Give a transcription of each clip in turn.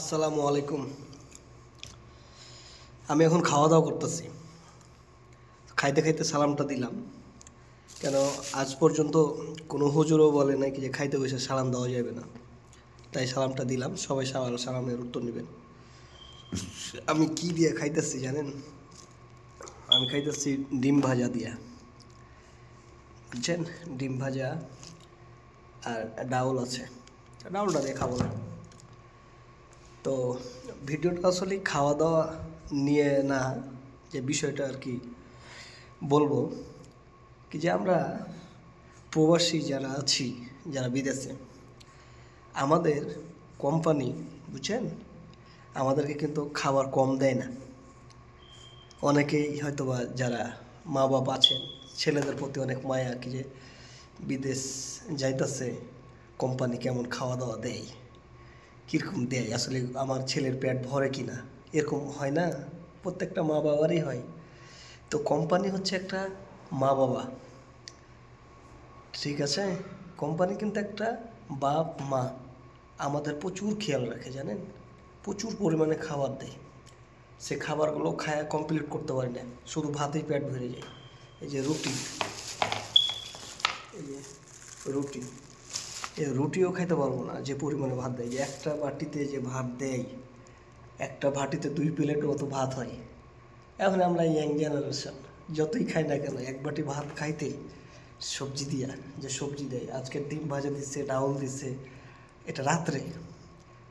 আসসালামু আলাইকুম। আমি এখন খাওয়া দাওয়া করতেছি। খাইতে খাইতে সালামটা দিলাম। কেন, আজ পর্যন্ত কোনো হুজুরও বলে নাকি যে খাইতে বসে সালাম দেওয়া যাবে না। তাই সালামটা দিলাম। সবাই সালাম, সালামের উত্তর নেবেন। আমি কি দিয়ে খাইতেছি জানেন? আমি খাইতেছি ডিম ভাজা দিয়া। বুঝছেন? ডিম ভাজা আর ডাউল আছে। ডাউলটা দিয়ে খাব না। তো ভিডিওটা আসলে খাওয়া দাওয়া নিয়ে না, যে বিষয়টা আর কি বলব, কি যে আমরা প্রবাসী যারা আছি, যারা বিদেশে, আমাদের কোম্পানি বুঝছেন? আমাদেরকে কিন্তু খাবার কম দেয় না। অনেকেই হয়তোবা যারা মা বাবা আছেন, ছেলেদের প্রতি অনেক মায়া, কি যে বিদেশ যাইতাছে কোম্পানি কেমন খাওয়া দাওয়া দেয়। কীরকম দেয়? আসলে আমার ছেলের পেট ভরে কি না এরকম হয় না? প্রত্যেকটা মা বাবারই হয়। তো কোম্পানি হচ্ছে একটা মা বাবা। ঠিক আছে? কোম্পানি কিন্তু একটা বাপ, মা। আমাদের প্রচুর খেয়াল রাখে, জানেন? প্রচুর পরিমাণে খাবার দেয়। সে খাবারগুলো খায়া কমপ্লিট করতে পারি না। শুধু ভাতেই পেট ভরে যায়। এই যে রুটি। এই যে রুটি। রুটিও খাইতে পারব না, যে পরিমাণে ভাত দেয়। যে একটা বাটিতে যে ভাত দেয়, একটা বাটিতে দুই প্লেটের মতো ভাত হয়। এখন আমরা ইয়াং জেনারেশন, যতই খাই না কেন, এক বাটি ভাত খাইতে সবজি দিয়া, যে সবজি দেয়। আজকে ডিম ভাজা দিচ্ছে ডাউল দিচ্ছে এটা রাত্রে,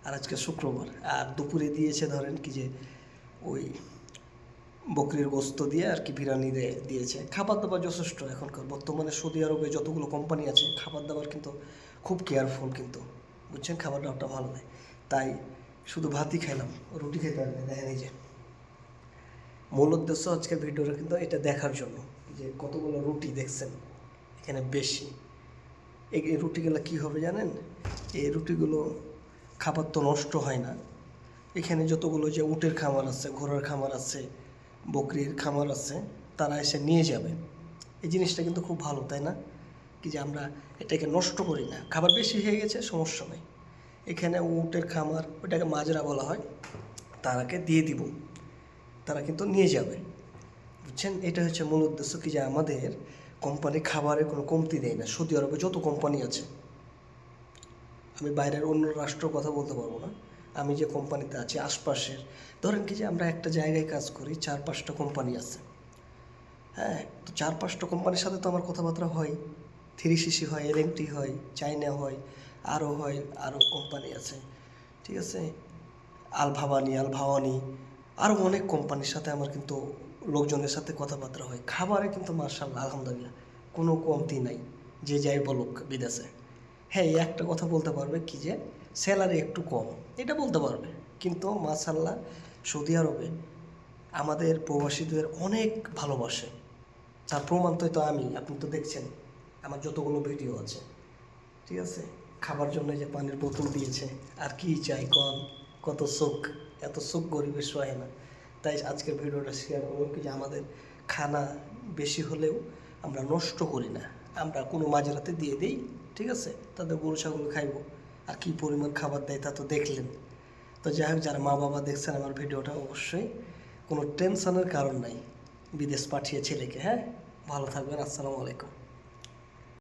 আর আজকে শুক্রবার। আর দুপুরে দিয়েছে ধরেন কি যে ওই বকরির গোস্ত দিয়ে আর কি বিরিয়ানি দিয়ে- দিয়েছে। খাবার দাবার যথেষ্ট এখনকার। বর্তমানে সৌদি আরবে যতগুলো কোম্পানি আছে, খাবার দাবার কিন্তু খুব কেয়ারফুল কিন্তু। বুঝছেন? খাবার দাবারটা ভালো দেয় তাই শুধু ভাতই খাইলাম রুটি খেতে পারি না দেখেন এই যে। মূল উদ্দেশ্য আজকের ভিডিওটা কিন্তু এটা দেখার জন্য। যে কতগুলো রুটি দেখছেন, এখানে বেশি। এই রুটিগুলো কী হবে জানেন? এই রুটিগুলো খাবার তো নষ্ট হয় না। এখানে যতগুলো যে উটের খামার আছে, ঘোড়ার খামার আছে বকরির খামার আছে, তারা এসে নিয়ে যাবে। এই জিনিসটা কিন্তু খুব ভালো, তাই না? কি যে আমরা এটাকে নষ্ট করি না। খাবার বেশি হয়ে গেছে, সমস্যা নেই। এখানে উটের খামার ওটাকে মাজরা বলা হয়, তারাকে দিয়ে দিব। তারা কিন্তু নিয়ে যাবে। বুঝছেন? এটা হচ্ছে মূল উদ্দেশ্য, কি যে আমাদের কোম্পানি খাবারে কোনো কমতি দেয় না। সৌদি আরবে যত কোম্পানি আছে, আমি বাইরের অন্য রাষ্ট্রের কথা বলতে পারব না। আমি যে কোম্পানিতে আছি, আশপাশের, ধরেন কি যে আমরা একটা জায়গায় কাজ করি, চার পাঁচটা কোম্পানি আছে। হ্যাঁ তো চার পাঁচটা কোম্পানির সাথে তো আমার কথাবার্তা হয়। থ্রি সিসি হয় এলএমটি হয় চাইনা হয়, আরও হয়, আরও কোম্পানি আছে। ঠিক আছে? আল ভাবানি আল ভাওয়ানি আরও অনেক কোম্পানির সাথে আমার কিন্তু লোকজনের সাথে কথাবার্তা হয়। খাবারে কিন্তু মার্শাল আলহামদুলিল্লাহ, কোনো কমতি নাই। যে যাই বলুক বিদেশে। হ্যাঁ এই একটা কথা বলতে পারবে কি যে স্যালারি একটু কম, এটা বলতে পারবে। কিন্তু মার্শাল্লাহ সৌদি আরবে আমাদের প্রবাসীদের অনেক ভালোবাসে। তার প্রমাণ তো আমি, আপনি তো দেখছেন, আমার যতগুলো ভিডিও আছে। ঠিক আছে? খাবার জন্য যে পানির বোতল দিয়েছে, আর কি চাই কন, কত সুখ, এত সুখ গরিবের সহে না। তাই আজকের ভিডিওটা শেয়ার করলাম কি যে আমাদের খানা বেশি হলেও আমরা নষ্ট করি না। আমরা কোনো মাঝরাতে দিয়ে দিই ঠিক আছে? তাদের গরু, ছাগল খাইবো। আর কি পরিমাণ খাবার দেয় তা তো দেখলেন। তো যাই হোক, যারা মা বাবা দেখছেন আমার ভিডিওটা, অবশ্যই কোনো টেনশনের কারণ নাই। বিদেশ পাঠিয়ে ছেলেকে হ্যাঁ? ভালো থাকবেন, আসসালামু আলাইকুম।